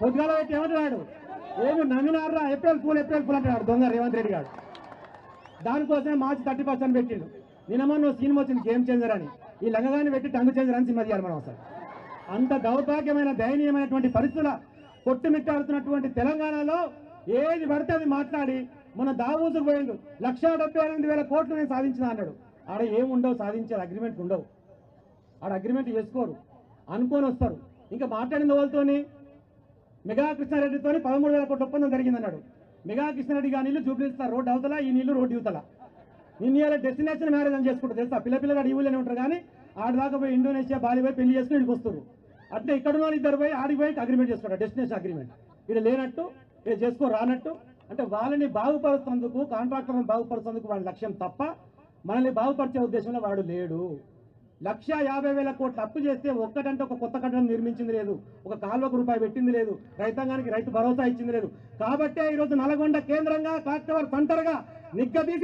పొద్దుగాల పెట్టి ఏమంటున్నాడు ఏమి నమ్మినారా ఏప్రిల్ ఫూల్ ఏప్రిల్ ఫూల్ అంటున్నాడు దొంగ రేవంత్ రెడ్డి గారు. దానికోసమే మార్చి థర్టీ పర్సెంట్ పెట్టిండు. నిన్న నువ్వు సినిమా వచ్చింది గేమ్ చేంజర్ అని. ఈ లంగగాన్ని పెట్టి టంగు చేంజర్ అని సినిమా తీయాలి మనం అసలు అంత దౌర్భాగ్యమైన దయనీయమైనటువంటి పరిస్థితుల కొట్టుమిట్టాడుతున్నటువంటి తెలంగాణలో ఏది పడితే అది మాట్లాడి మన దావూసుకు పోయిండు. లక్ష డెబ్బై ఎనిమిది వేల కోట్లు నేను సాధించిన అన్నాడు. ఆడ ఏముండవు సాధించేది అగ్రిమెంట్ ఉండవు. ఆడ అగ్రిమెంట్ చేసుకోరు అనుకొని వస్తారు. ఇంకా మాట్లాడిన వాళ్ళతోని మెగా కృష్ణారెడ్డితో పదమూడు వేల కోట్ల ఒప్పందం జరిగిందన్నాడు. మెగా కృష్ణారెడ్డి గారి నీళ్ళు చూపిస్తారు రోడ్డు అవతల ఈ నీళ్ళు రోడ్డు యువతల నిన్న ఇలా డెస్టినేషన్ మ్యారేజ్ అని చేసుకుంటారు తెలుసా? పిల్ల పిల్లగాడు ఈ ఊళ్ళోనే ఉంటారు కానీ ఆడదాకా పోయి ఇండోనేషియా బాలి పోయి పెళ్ళి చేసుకుని ఇక్కడికి వస్తారు అట్లా ఇక్కడ ఉన్న ఇద్దరు పోయి ఆడికి పోయి అగ్రిమెంట్ చేసుకుంటారు. డెస్టినేషన్ అగ్రిమెంట్ ఇక్కడ లేనట్టు ఇక్కడ చేసుకో రానట్టు. అంటే వాళ్ళని బాగుపరుస్తున్నందుకు కాంట్రాక్టర్ని బాగుపరుస్తున్నందుకు వాళ్ళ లక్ష్యం తప్ప మనల్ని బాగుపరిచే ఉద్దేశంలో వాడు లేడు. లక్ష యాభై వేల కోట్లు అప్పు చేస్తే ఒక్కటంటే ఒక కొత్త కట్టడం నిర్మించింది లేదు. ఒక కాలువకు రూపాయి పెట్టింది లేదు. రైతాంగానికి రైతు భరోసా ఇచ్చింది లేదు. కాబట్టే ఈరోజు నల్గొండ కేంద్రంగా కాక్టవర్ సెంటర్గా నిగ్గదీసి